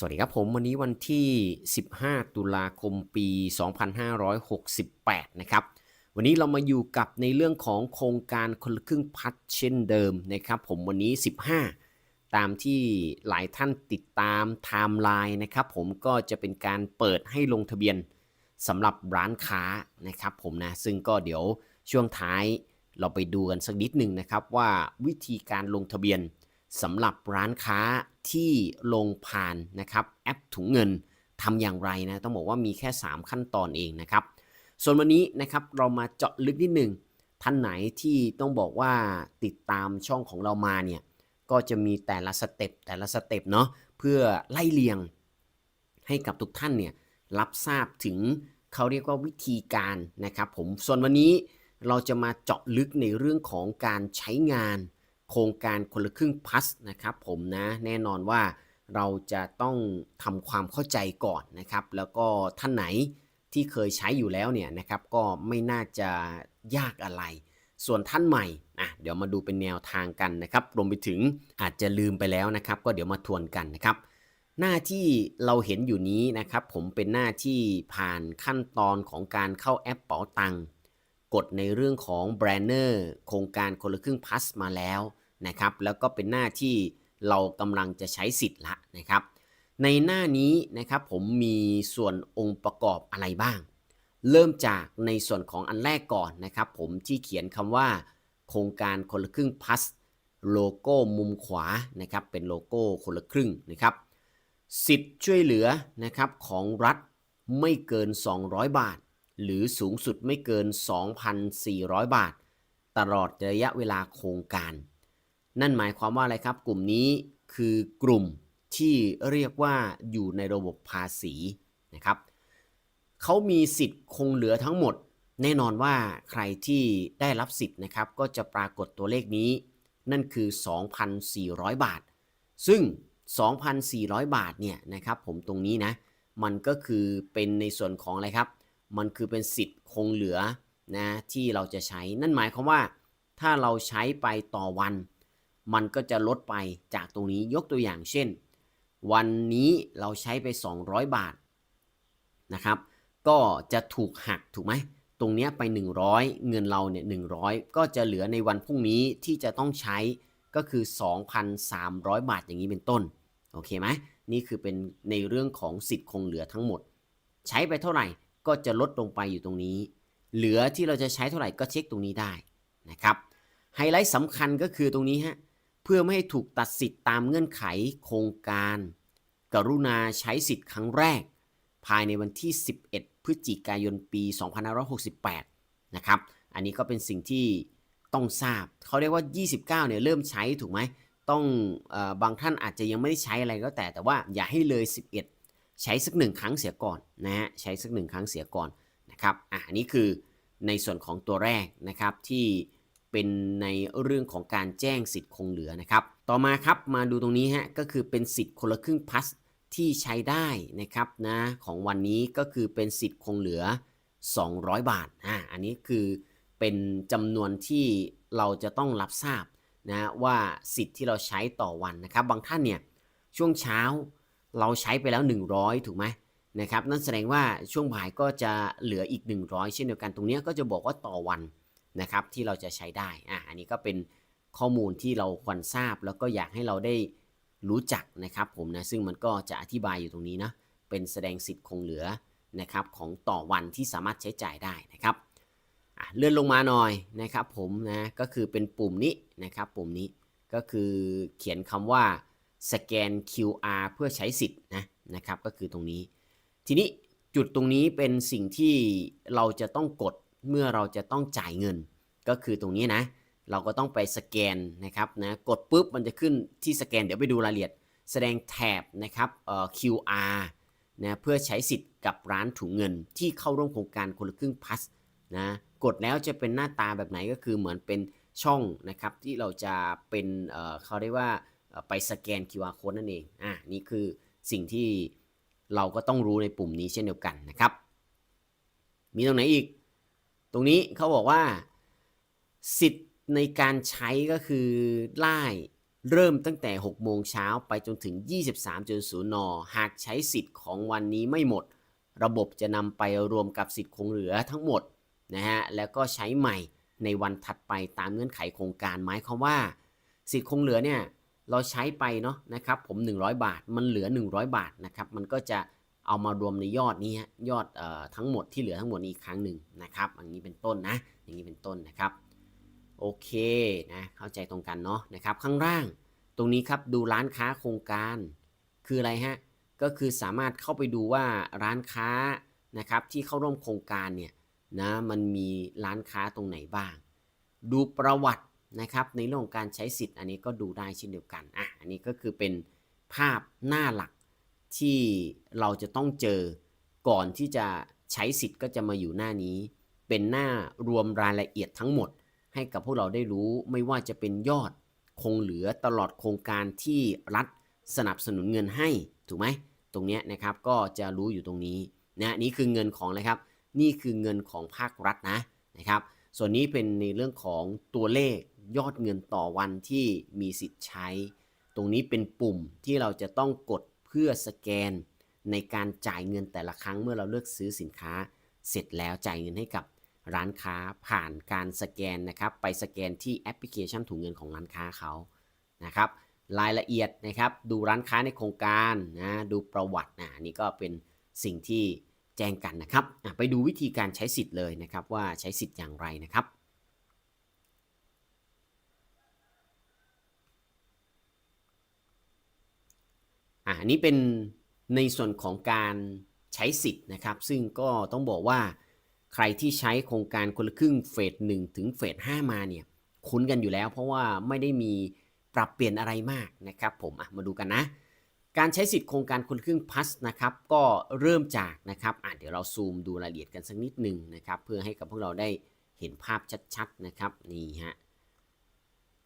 สวัสดีครับผมวันนี้วันที่ 15 ตุลาคมปี 2568 นะครับ วันนี้เรามาอยู่กับในเรื่องของโครงการคนละครึ่งพัดเช่นเดิมนะครับผมวันนี้ 15 ตามที่หลายท่านติดตามไทม์ไลน์นะครับผมก็จะเป็นการเปิดให้ลงทะเบียนสำหรับร้านค้านะครับผมนะซึ่งก็เดี๋ยวช่วงท้ายเราไปดูกันสักนิดหนึ่งนะครับว่าวิธีการลงทะเบียนสำหรับร้านค้า ที่ลงผ่านนะครับแอปถุงเงินทำอย่างไรนะต้องบอกว่ามีแค่ 3 ขั้นตอนเองนะครับ ส่วนวันนี้นะครับเรามาเจาะลึกนิดหนึ่งท่านไหนที่ต้องบอกว่าติดตามช่องของเรามาเนี่ยก็จะมีแต่ละสเต็ปแต่ละสเต็ปเนาะเพื่อไล่เลียง ให้กับทุกท่านเนี่ยรับทราบถึงเขาเรียกว่าวิธีการนะครับผมส่วนวันนี้เราจะมาเจาะลึกในเรื่องของการใช้งาน โครงการคนละครึ่งพัสนะครับผมนะแน่นอนว่าเราจะต้องทำความเข้าใจก่อนนะครับ แล้วก็ท่านไหนที่เคยใช้อยู่แล้วเนี่ยนะครับก็ไม่น่าจะยากอะไร ส่วนท่านใหม่อะเดี๋ยวมาดูเป็นแนวทางกันนะครับรวมไปถึงอาจจะลืมไปแล้วนะครับ ก็เดี๋ยวมาทวนกันนะครับ หน้าที่เราเห็นอยู่นี้นะครับ ผมเป็นหน้าที่ผ่านขั้นตอนของการเข้าแอปเป๋าตังค์ กดในเรื่องของแบรนเนอร์โครงการคนละครึ่งพัสมาแล้วนะครับ แล้วก็เป็นหน้าที่เรากำลังจะใช้สิทธิ์ละนะครับ ในหน้านี้นะครับผมมีส่วนองค์ประกอบอะไรบ้าง เริ่มจากในส่วนของอันแรกก่อนนะครับผมที่เขียนคำว่า โครงการคนละครึ่งพัสโลโก้มุมขวานะครับเป็นโลโก้คนละครึ่งนะครับ สิทธิ์ช่วยเหลือนะครับของรัฐไม่เกิน 200 บาท หรือสูงสุดไม่เกิน 2,400 บาท ตลอดระยะเวลาโครงการ นั่นหมายความว่าอะไรครับ กลุ่มนี้คือกลุ่มที่เรียกว่าอยู่ในระบบภาษีนะครับเขามีสิทธิ์คงเหลือทั้งหมด แน่นอนว่าใครที่ได้รับสิทธิ์นะครับ ก็จะปรากฏตัวเลขนี้ นั่นคือ 2,400 บาท ซึ่ง 2,400 บาทเนี่ยนะครับ ผมตรงนี้นะ มันก็คือเป็นในส่วนของอะไรครับ มันคือเป็นสิทธิ์คงเหลือนะที่เราจะใช้นั่นหมายความว่า ถ้าเราใช้ไปต่อวัน มันก็จะลดไปจากตรงนี้ยกตัวอย่างเช่น วันนี้เราใช้ไป 200 บาทนะครับก็จะถูกหักถูกไหมตรงเนี้ยไป 100 เงินเราเนี่ย100 ก็จะเหลือในวันพรุ่งนี้ที่จะต้องใช้ก็คือ 2,300 บาทอย่างนี้เป็นต้นโอเคไหมนี่คือเป็นในเรื่องของสิทธิ์คงเหลือทั้งหมด ใช้ไปเท่าไหร่ ก็จะลดลงไปอยู่ตรงนี้ เหลือที่เราจะใช้เท่าไหร่ก็เช็คตรงนี้ได้นะครับ ไฮไลท์สำคัญก็คือตรงนี้ฮะ เพื่อไม่ให้ถูกตัดสิทธิ์ตามเงื่อนไขโครงการ กรุณาใช้สิทธิ์ครั้งแรก ภายในวันที่ 11 พฤศจิกายนปี 2568 นะครับ อันนี้ก็เป็นสิ่งที่ต้องทราบ เขาเรียกว่า 29 เนี่ยเริ่มใช้ถูกไหม ต้องอบางท่านอาจจะยังไม่ได้ใช้อะไรก็แต่ แต่ว่าอย่าให้เลย 11 ใช้สักหนึ่งครั้งเสียก่อนนะฮะใช้สักหนึ่งครั้งเสียก่อนนะครับอะนนี้คือในส่วนของตัวแรกนะครับที่เป็นในเรื่องของการแจ้งสิทธิ์คงเหลือนะครับ ต่อมาครับมาดูตรงนี้ฮะก็คือเป็นสิทธิ์คนละครึ่งพัสที่ใช้ได้นะครับนะของวันนี้ก็คือเป็นสิทธิ์คงเหลือ 200 บาทอ่าอันนี้คือเป็นจำนวนที่เราจะต้องรับทราบนะว่าสิทธิ์ที่เราใช้ต่อวันนะครับ บางท่านเนี่ยช่วงเช้า เราใช้ไปแล้ว 100 ถูกไหมนะครับ นั่นแสดงว่าช่วงบ่ายก็จะเหลืออีก 100 เช่นเดียวกัน ตรงนี้ก็จะบอกว่าต่อวันนะครับที่เราจะใช้ได้ อะอันนี้ก็เป็นข้อมูลที่เราควรทราบ แล้วก็อยากให้เราได้รู้จักนะครับผมนะ ซึ่งมันก็จะอธิบายอยู่ตรงนี้นะ เป็นแสดงสิทธิ์คงเหลือนะครับของต่อวันที่สามารถใช้จ่ายได้นะครับอะเลื่อนลงมาหน่อยนะครับผมนะ ก็คือเป็นปุ่มนี้นะครับ ปุ่มนี้ก็คือเขียนคำว่า สแกน QR เพื่อใช้สิทธิ์นะนะครับก็คือตรงนี้ ทีนี้จุดตรงนี้เป็นสิ่งที่เราจะต้องกดเมื่อเราจะต้องจ่ายเงิน ก็คือตรงนี้นะเราก็ต้องไปสแกนนะครับนะกดปุ๊บมันจะขึ้นที่สแกนเดี๋ยวไปดูรายละเอียด แสดงแถบนะครับเอ่อ QR นะเพื่อใช้สิทธิ์กับร้านถุงเงินที่เข้าร่วมโครงการคนละครึ่งพัสนะกดแล้วจะเป็นหน้าตาแบบไหนก็คือเหมือนเป็นช่องนะครับที่เราจะเป็นเอ่อเขาเรียกว่า ไปสแกน QR code นั่นเองอ่านี่คือสิ่งที่เราก็ต้องรู้ในปุ่มนี้เช่นเดียวกันนะครับ มีตรงไหนอีก ตรงนี้เขาบอกว่า สิทธิ์ในการใช้ก็คือไล่เริ่มตั้งแต่ 6 โมงเช้าไปจนถึง 23.0 น หากใช้สิทธิ์ของวันนี้ไม่หมด ระบบจะนำไปรวมกับสิทธิ์คงเหลือทั้งหมดนะฮะ แล้วก็ใช้ใหม่ในวันถัดไปตามเงื่อนไขโครงการหมายความว่า สิทธิ์คงเหลือเนี่ย เราใช้ไปเนาะนะครับผม 100 บาทมันเหลือ 100 บาทนะครับมันก็จะเอามารวมในยอดนี้ยอดออทั้งหมดที่เหลือทั้งหมดนี้อีกครั้งหนึ่งนะครับอย่างนี้เป็นต้นนะ อย่างนี้เป็นต้นนะครับโอเคนะเข้าใจตรงกันเนาะนะครับข้างล่างตรงนี้ครับดูร้านค้าโครงการ คืออะไรฮะก็คือสามารถเข้าไปดูว่าร้านค้านะครับที่เข้าร่วมโครงการเนี่ยนะมันมีร้านค้าตรงไหนบ้าง ดูประวัติ นะครับ ในเรื่องการใช้สิทธิ์อันนี้ก็ดูได้เช่นเดียวกันอะอันนี้ก็คือเป็นภาพหน้าหลักที่เราจะต้องเจอก่อนที่จะใช้สิทธิ์ก็จะมาอยู่หน้านี้ เป็นหน้ารวมรายละเอียดทั้งหมด ให้กับพวกเราได้รู้ไม่ว่าจะเป็นยอดคงเหลือตลอดโครงการที่รัฐสนับสนุนเงินให้ถูกไหมตรงเนี้ยนะครับก็จะรู้อยู่ตรงนี้นะนี่คือเงินของอะไรครับ นี่คือเงินของภาครัฐนะนะครับ ส่วนนี้เป็นในเรื่องของตัวเลขยอดเงินต่อวันที่มีสิทธิ์ใช้ ตรงนี้เป็นปุ่มที่เราจะต้องกดเพื่อสแกน ในการจ่ายเงินแต่ละครั้งเมื่อเราเลือกซื้อสินค้า เสร็จแล้วจ่ายเงินให้กับร้านค้าผ่านการสแกนนะครับ ไปสแกนที่แอปพลิเคชันถุงเงินของร้านค้าเขานะครับ รายละเอียดนะครับ ดูร้านค้าในโครงการนะดูประวัตินะนี่ก็เป็นสิ่งที่ แจ้งกันนะครับไปดูวิธีการใช้สิทธิ์เลยนะครับว่าใช้สิทธิ์อย่างไรนะครับอันนี้เป็นในส่วนของการใช้สิทธิ์นะครับ ซึ่งก็ต้องบอกว่าใครที่ใช้โครงการคนละครึ่งเฟส1ถึงเฟส5มาเนี่ยคุ้นกันอยู่แล้ว เพราะว่าไม่ได้มีปรับเปลี่ยนอะไรมากนะครับ ผมมาดูกันนะ การใช้สิทธิ์โครงการคนครึ่งพัสนะครับก็เริ่มจากนะครับอะเดี๋ยวเราซูมดูรายละเอียดกันสักนิดหนึ่งนะครับเพื่อให้กับพวกเราได้เห็นภาพชัดๆนะครับนี่ฮะ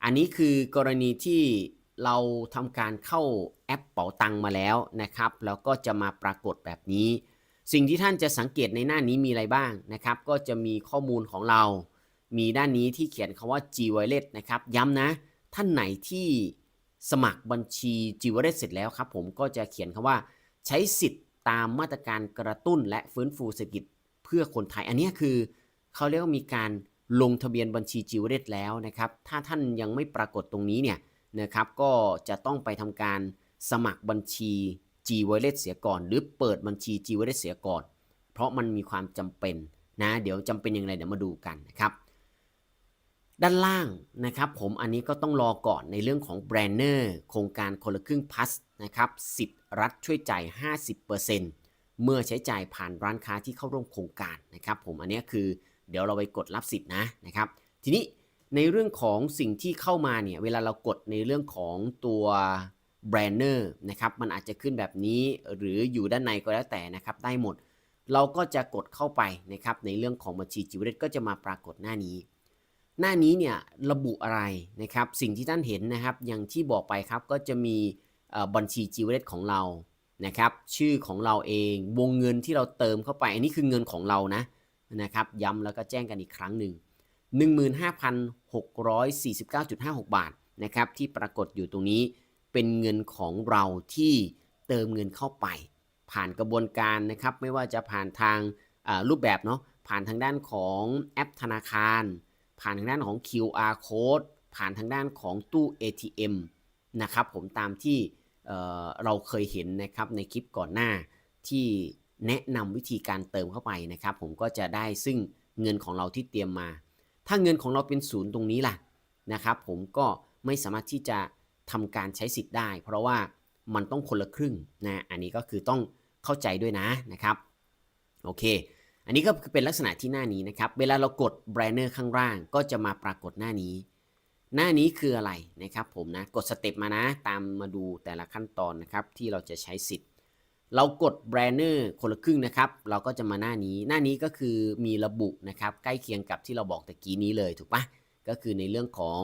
อันนี้คือกรณีที่เราทำการเข้าแอปเป๋าตังมาแล้วนะครับ แล้วก็จะมาปรากฏแบบนี้ สิ่งที่ท่านจะสังเกตในหน้านี้มีอะไรบ้างนะครับ ก็จะมีข้อมูลของเรา มีด้านนี้ที่เขียนคำว่า G Wallet นะครับ ย้ำนะ ท่านไหนที่ สมัครบัญชี G Wallet เสร็จแล้วครับผมก็จะเขียนคำว่าใช้สิทธิ์ตามมาตรการกระตุ้นและฟื้นฟูเศรษฐกิจเพื่อคนไทย อันนี้คือเขาเรียกว่ามีการลงทะเบียนบัญชี G Wallet แล้วนะครับ ถ้าท่านยังไม่ปรากฏตรงนี้เนี่ยนะครับก็จะต้องไปทำการสมัครบัญชี G Wallet เสียก่อน หรือเปิดบัญชี G Wallet เสียก่อน เพราะมันมีความจำเป็นนะ เดี๋ยวจำเป็นอย่างไรเดี๋ยวมาดูกันนะครับ ด้านล่างนะครับผมอันนี้ก็ต้องรอก่อนในเรื่องของแบรนเนอร์โครงการคนละครึ่งพัสนะครับสิทธิ์รัฐช่วยจ่าย 50%เมื่อใช้จ่ายผ่านร้านค้าที่เข้าร่วมโครงการนะครับผมอันนี้คือเดี๋ยวเราไปกดรับสิทธิ์นะนะครับ ทีนี้ในเรื่องของสิ่งที่เข้ามาเนี่ยเวลาเรากดในเรื่องของตัวแบรนเนอร์นะครับมันอาจจะขึ้นแบบนี้หรืออยู่ด้านในก็แล้วแต่นะครับได้หมด เราก็จะกดเข้าไปนะครับในเรื่องของบัญชีจิวเรตก็จะมาปรากฏหน้านี้ หน้านี้เนี่ยระบุอะไรนะครับ สิ่งที่ท่านเห็นนะครับ อย่างที่บอกไปครับก็จะมีบัญชีจิวเรตของเรานะครับ ชื่อของเราเองวงเงินที่เราเติมเข้าไป อันนี้คือเงินของเรานะนะครับ ย้ำแล้วก็แจ้งกันอีกครั้งหนึ่ง15,649.56 บาทนะครับ ที่ปรากฏอยู่ตรงนี้เป็นเงินของเราที่เติมเงินเข้าไป ผ่านกระบวนการนะครับ ไม่ว่าจะผ่านทางรูปแบบเนาะผ่านทางด้านของแอปธนาคาร ผ่านทางด้านของ QR code ผ่านทางด้านของตู้ ATM นะครับผมตามที่เอ่อเราเคยเห็นนะครับในคลิปก่อนหน้าที่แนะนำวิธีการเติมเข้าไปนะครับผมก็จะได้ซึ่งเงินของเราที่เตรียมมา ถ้าเงินของเราเป็นศูนย์ตรงนี้ล่ะนะครับผมก็ไม่สามารถที่จะทำการใช้สิทธิ์ได้ เพราะว่ามันต้องคนละครึ่งนะอันนี้ก็คือต้องเข้าใจด้วยนะนะครับโอเค อันนี้ก็เป็นลักษณะที่หน้านี้นะครับ เวลาเรากดแบรนเนอร์ข้างล่างก็จะมาปรากฏหน้านี้ หน้านี้คืออะไรนะครับผมนะ กดสเต็ปมานะ ตามมาดูแต่ละขั้นตอนนะครับที่เราจะใช้สิทธิ์ เรากดแบรนเนอร์คนละครึ่งนะครับ เราก็จะมาหน้านี้ หน้านี้ก็คือมีระบุนะครับใกล้เคียงกับที่เราบอกตะกี้นี้เลยถูกปะก็คือในเรื่องของ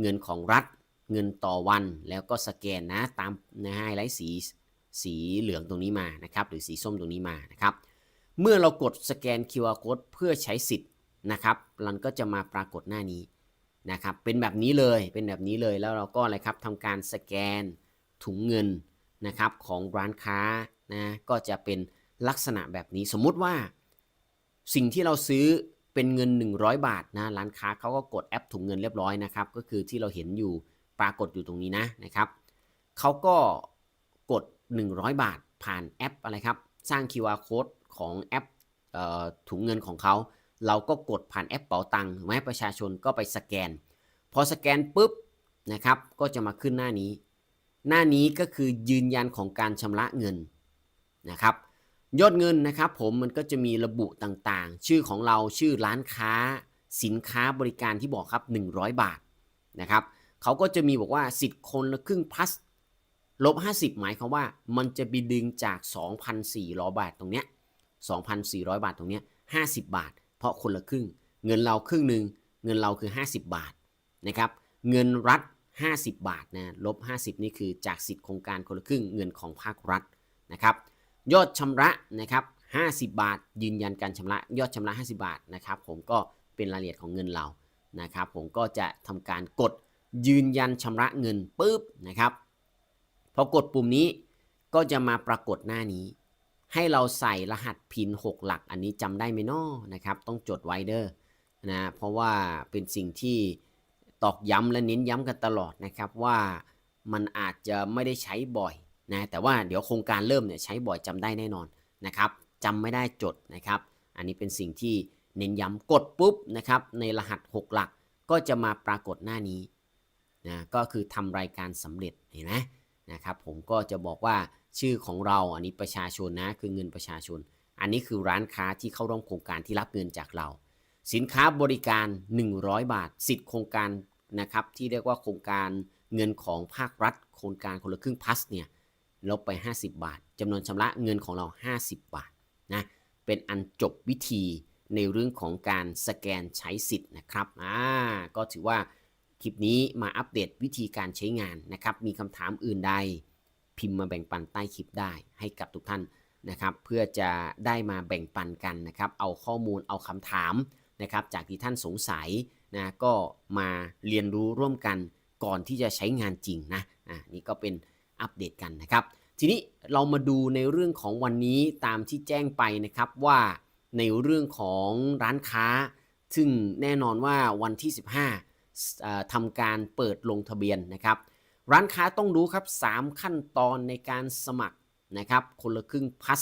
เงินของรัฐ เงินต่อวันแล้วก็สแกนนะตามนะไฮไลท์สีสีเหลืองตรงนี้มานะครับหรือสีส้มตรงนี้มานะครับ เมื่อเรากดสแกน QR code เพื่อใช้สิทธิ์นะครับมันก็จะมาปรากฏหน้านี้นะครับเป็นแบบนี้เลยเป็นแบบนี้เลยแล้วเราก็อะไรครับทำการสแกนถุงเงินนะครับของร้านค้านะก็จะเป็นลักษณะแบบนี้สมมุติว่า สิ่งที่เราซื้อเป็นเงิน 100 บาทนะร้านค้าเขาก็กดแอปถุงเงินเรียบร้อยนะครับก็คือที่เราเห็นอยู่ปรากฏอยู่ตรงนี้นะนะครับเขาก็กด 100 บาทผ่านแอปอะไรครับ สร้าง QR code ของแอปออถุงเงินของเขา เราก็กดผ่านแอปเป๋าตังค์ถูกไหมประชาชนก็ไปสแกน พอสแกนปุ๊บนะครับ ก็จะมาขึ้นหน้านี้ หน้านี้ก็คือยืนยันของการชำระเงินนะครับยอดเงินนะครับผมมันก็จะมีระบุต่างๆ ชื่อของเราชื่อร้านค้า สินค้าบริการที่บอกครับ 100 บาทนะครับเขาก็จะมีบอกว่าสิทธิ์คนละครึ่ง plus ลบ 50 หมายความว่ามันจะไปดึงจาก 2,400 บาทตรงเนี้ย 2,400 บาทตรงนี้50 บาท เพราะคนละครึ่ง เงินเราครึ่งหนึ่งเงินเราคือ 50 บาทนะครับเงินรัฐ 50 บาทนะลบ 50 นี่คือจากสิทธิ์โครงการคนละครึ่งเงินของภาครัฐนะครับยอดชำระนะครับ50 บาท ยืนยันการชำระยอดชำระ 50 บาทนะครับผมก็เป็นรายละเอียดของเงินเรานะครับผมก็จะทำการกดยืนยันชำระเงินปุ๊บนะครับพอกดปุ่มนี้ก็จะมาปรากฏหน้านี้ ให้เราใส่รหัสพิน 6 หลัก อันนี้จำได้ไหมน้อนะครับ ต้องจดไว้เด้อนะเพราะว่าเป็นสิ่งที่ตอกย้ำและเน้นย้ำกันตลอดนะครับว่ามันอาจจะไม่ได้ใช้บ่อยนะแต่ว่าเดี๋ยวโครงการเริ่มเนี่ยใช้บ่อยจำได้แน่นอนนะครับจำไม่ได้จดนะครับ อันนี้เป็นสิ่งที่เน้นย้ำกดปุ๊บนะครับในรหัส 6 หลักก็จะมาปรากฏหน้านี้นะก็คือทำรายการสำเร็จเห็นไหมนะครับผมก็จะบอกว่า ชื่อของเราอันนี้ประชาชนนะคือเงินประชาชน อันนี้คือร้านค้าที่เข้าร่วมโครงการที่รับเงินจากเรา สินค้าบริการ 100 บาท สิทธิ์โครงการนะครับที่เรียกว่าโครงการเงินของภาครัฐ โครงการคนละครึ่งพัสเนี่ยลบไป 50 บาทจำนวนชำระเงินของเรา 50 บาทนะเป็นอันจบวิธีในเรื่องของการสแกนใช้สิทธิ์นะครับอ่าก็ถือว่าคลิปนี้มาอัปเดตวิธีการใช้งานนะครับ มีคำถามอื่นใด พิมพ์มาแบ่งปันใต้คลิปได้ให้กับทุกท่านนะครับ เพื่อจะได้มาแบ่งปันกันนะครับ เอาข้อมูลเอาคำถามนะครับ จากที่ท่านสงสัยนะก็มาเรียนรู้ร่วมกันก่อนที่จะใช้งานจริงนะอ่านี่ก็เป็นอัปเดตกันนะครับ ทีนี้เรามาดูในเรื่องของวันนี้ตามที่แจ้งไปนะครับว่าในเรื่องของร้านค้า ซึ่งแน่นอนว่าวันที่ 15อ่าทำการเปิดลงทะเบียนนะครับ ร้านค้าต้องรู้ครับ 3 ขั้นตอนในการสมัครนะครับคนละครึ่งพัส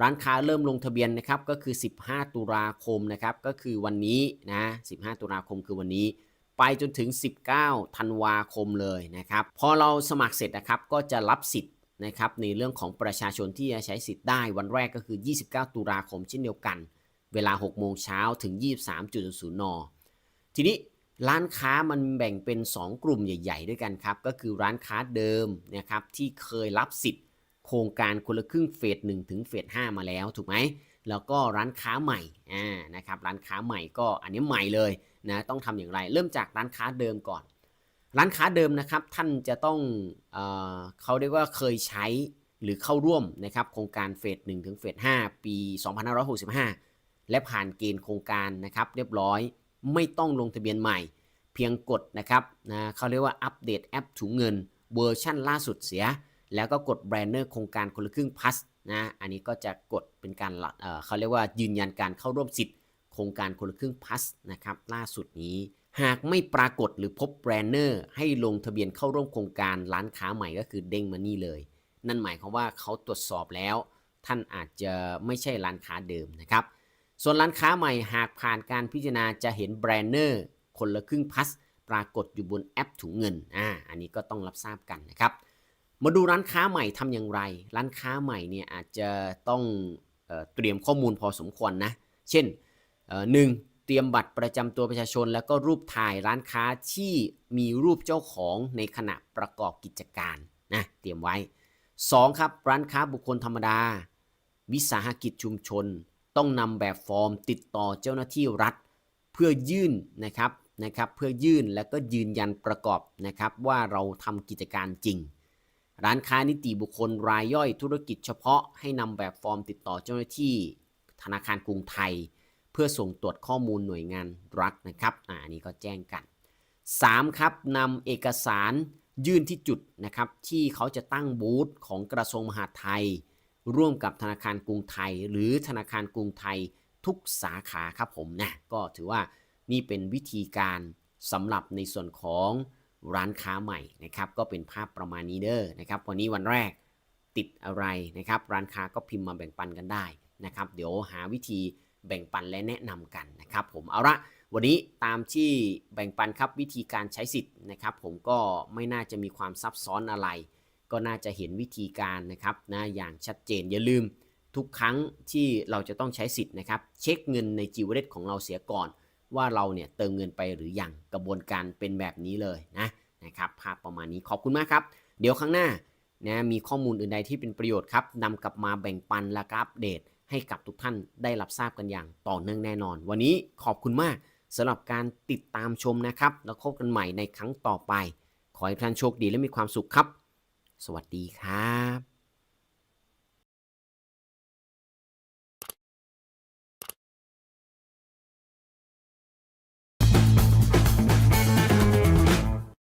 ร้านค้าเริ่มลงทะเบียนนะครับก็คือ 15 ตุลาคมนะครับก็คือวันนี้นะ15 ตุลาคมคือวันนี้ ไปจนถึง 19 ธันวาคมเลยนะครับพอเราสมัครเสร็จนะครับก็จะรับสิทธิ์นะครับในเรื่องของประชาชนที่จะใช้สิทธิ์ได้วันแรกก็คือ 29 ตุลาคมเช่นเดียวกัน เวลา 6 โมงเช้าถึง 23.00 น ทีนี้ ร้านค้ามันแบ่งเป็น 2 กลุ่มใหญ่ ๆ ด้วยกันครับ ก็คือร้านค้าเดิมนะครับที่เคยรับสิทธิ์ โครงการคนละครึ่งเฟส1ถึงเฟส5มาแล้วถูกไหมแล้วก็ร้านค้าใหม่อ่านะครับร้านค้าใหม่ก็อันนี้ใหม่เลยนะต้องทำอย่างไร เริ่มจากร้านค้าเดิมก่อน ร้านค้าเดิมนะครับท่านจะต้องเอเขาเรียกว่าเคยใช้หรือเข้าร่วมนะครับโครงการเฟส1ถึงเฟส5ปี 2565 และผ่านเกณฑ์โครงการนะครับเรียบร้อย ไม่ต้องลงทะเบียนใหม่ เพียงกดนะครับนะเขาเรียกว่าอัปเดตแอปถุงเงินเวอร์ชั่นล่าสุดเสีย แล้วก็กดแบรนเนอร์โครงการคนละครึ่งพัสนะอันนี้ก็จะกดเป็นการเเขาเรียกว่ายืนยันการเข้าร่วมสิทธิ์โครงการคนละครึ่งพัสนะครับล่าสุดนี้ หากไม่ปรากฏหรือพบแบรนเนอร์ให้ลงทะเบียนเข้าร่วมโครงการร้านค้าใหม่ก็คือเด้งมานี่เลย นั่นหมายความว่าเขาตรวจสอบแล้ว ท่านอาจจะไม่ใช่ร้านค้าเดิมนะครับ ส่วนร้านค้าใหม่หากผ่านการพิจารณาจะเห็นแบรนเนอร์คนละครึ่งพัสปรากฏอยู่บนแอปถุงเงิน อ่า อันนี้ก็ต้องรับทราบกันนะครับ มาดูร้านค้าใหม่ทำอย่างไร ร้านค้าใหม่เนี่ยอาจจะต้องเออเตรียมข้อมูลพอสมควรนะ เช่นหนึ่งเตรียมบัตรประจำตัวประชาชน แล้วก็รูปถ่ายร้านค้าที่มีรูปเจ้าของในขณะประกอบกิจการนะเตรียมไว้ 2. ครับร้านค้าบุคคลธรรมดา วิสาหกิจชุมชน ต้องนำแบบฟอร์มติดต่อเจ้าหน้าที่รัฐ เพื่อยื่นนะครับนะครับ เพื่อยื่นแล้วก็ยืนยันประกอบนะครับว่าเราทำกิจการจริง ร้านค้านิติบุคคลรายย่อยธุรกิจเฉพาะให้นำแบบฟอร์มติดต่อเจ้าหน้าที่ ธนาคารกรุงไทย เพื่อส่งตรวจข้อมูลหน่วยงานรัฐนะครับอ่าอันนี้ก็แจ้งกัน 3. ครับนำเอกสารยื่นที่จุดนะครับที่เขาจะตั้งบูธของกระทรวงมหาดไทย ร่วมกับธนาคารกรุงไทย หรือธนาคารกรุงไทยทุกสาขาครับผมนะก็ถือว่านี่เป็นวิธีการสำหรับในส่วนของร้านค้าใหม่นะครับ ก็เป็นภาพประมาณนี้เด้อนะครับวันนี้วันแรกติดอะไรนะครับ ร้านค้าก็พิมพ์มาแบ่งปันกันได้นะครับ เดี๋ยวหาวิธีแบ่งปันและแนะนำกันนะครับ ผมเอาละวันนี้ตามที่แบ่งปันครับวิธีการใช้สิทธิ์นะครับ ผมก็ไม่น่าจะมีความซับซ้อนอะไร ก็น่าจะเห็นวิธีการนะครับนะอย่างชัดเจนอย่าลืมทุกครั้งที่เราจะต้องใช้สิทธิ์นะครับเช็คเงินในจีวเรตของเราเสียก่อน ว่าเราเนี่ยเติมเงินไปหรือยังกระบวนการเป็นแบบนี้เลยนะนะครับภาพประมาณนี้ขอบคุณมากครับ เดี๋ยวข้งหน้านะมีข้อมูลอื่นใดที่เป็นประโยชน์ครับนำกลับมาแบ่งปันและก็อัปเดตให้กับทุกท่านได้รับทราบกันอย่างต่อเนื่องแน่นอน วันนี้ขอบคุณมากสำหรับการติดตามชมนะครับ แล้วพบกันใหม่ในครั้งต่อไป ขอให้ท่านโชคดีและมีความสุขครับ สวัสดีครับ